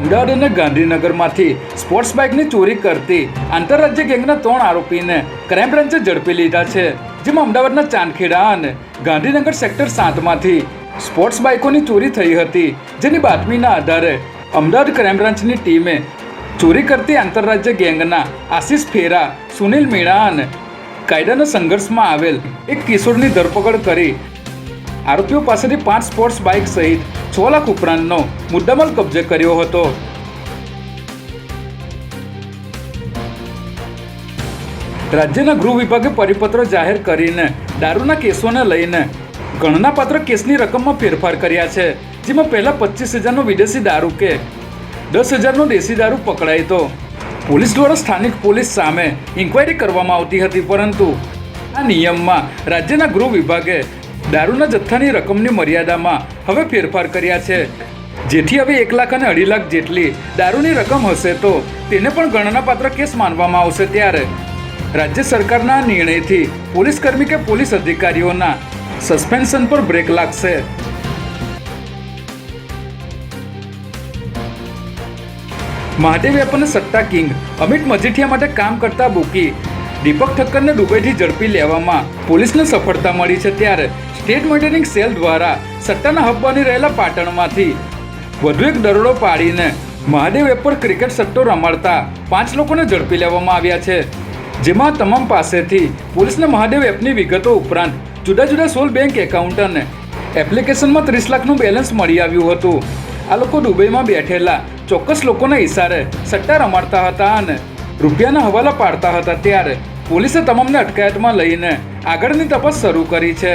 અમદાવાદ અને ગાંધીનગરમાંથી સ્પોર્ટ્સ બાઇકની ચોરી કરતી આંતરરાજ્ય ગેંગના ત્રણ આરોપીને ક્રાઇમ બ્રાન્ચે ઝડપી લીધા છે, જેમાં અમદાવાદના ચાંદખેડા અને ગાંધીનગર સેક્ટર સાતમાંથી સ્પોર્ટ્સ બાઇકોની ચોરી થઈ હતી, જેની બાતમીના આધારે અમદાવાદ ક્રાઇમ બ્રાન્ચની ટીમે ચોરી કરતી આંતરરાજ્ય ગેંગના આશિષ ફેરા, સુનિલ મીણા અને કાયદાના સંઘર્ષમાં આવેલ એક કિશોરની ધરપકડ કરી આરોપીઓ પાસેથી પાંચ સ્પોર્ટ્સ બાઇક સહિત છ લાખ ઉપરાંતનો મુદ્દામાલ કબજે કર્યો હતો. રાજ્યના ગૃહ વિભાગે પરિપત્ર જાહેર કરીને દારૂના કેસોને લઈને ગણનાપાત્ર કેસની રકમમાં ફેરફાર કર્યા છે, જેમાં પહેલા પચીસ હજારનો વિદેશી દારૂ કે દસ હજારનો દેશી દારૂ પકડાય તો પોલીસ દ્વારા સ્થાનિક પોલીસ સામે ઇન્ક્વાયરી કરવામાં આવતી હતી, પરંતુ આ નિયમમાં રાજ્યના ગૃહ વિભાગે દારૂના જથ્થાની રકમની મર્યાદામાં હવે ફેરફાર કર્યા છે. જેથી હવે એક લાખ અને અઢી લાખ જેટલી દારૂની રકમ હશે તો તેને પણ ગણનાપાત્ર કેસ માનવામાં આવશે ત્યારે. રાજ્ય સરકારના નિર્ણયથી પોલીસ કર્મી કે પોલીસ અધિકારીઓના સસ્પેન્શન પર બ્રેક લાગશે. મહાદેવ એપ સટ્ટા કિંગ અમિત મજીઠિયા માટે કામ કરતા બુકી દીપક ઠક્કરને દુબઈથી ઝડપી લેવામાં પોલીસને સફળતા મળી છે ત્યારે સ્ટેટ મોનિટરિંગ સેલ દ્વારા સટ્ટાના હબ બની રહેલા પાટણમાંથી વધુ એક દરોડો પાડીને મહાદેવ એપ પર ક્રિકેટ સટ્ટો રમાડતા પાંચ લોકોને ઝડપી લેવામાં આવ્યા છે. જેમાં તમામ પાસેથી પોલીસને મહાદેવ એપની વિગતો ઉપરાંત જુદા જુદા સોલ બેંક એકાઉન્ટ અને એપ્લિકેશનમાં ત્રીસ લાખનું બેલેન્સ મળી આવ્યું હતું. આ લોકો દુબઈમાં બેઠેલા ચોક્કસ લોકોના ઇશારે સટ્ટા રમાડતા હતા અને રૂપિયાના હવાલા પાડતા હતા. ત્યારે પોલીસે તમામને અટકાયતમાં લઈને આગળની તપાસ શરૂ કરી છે.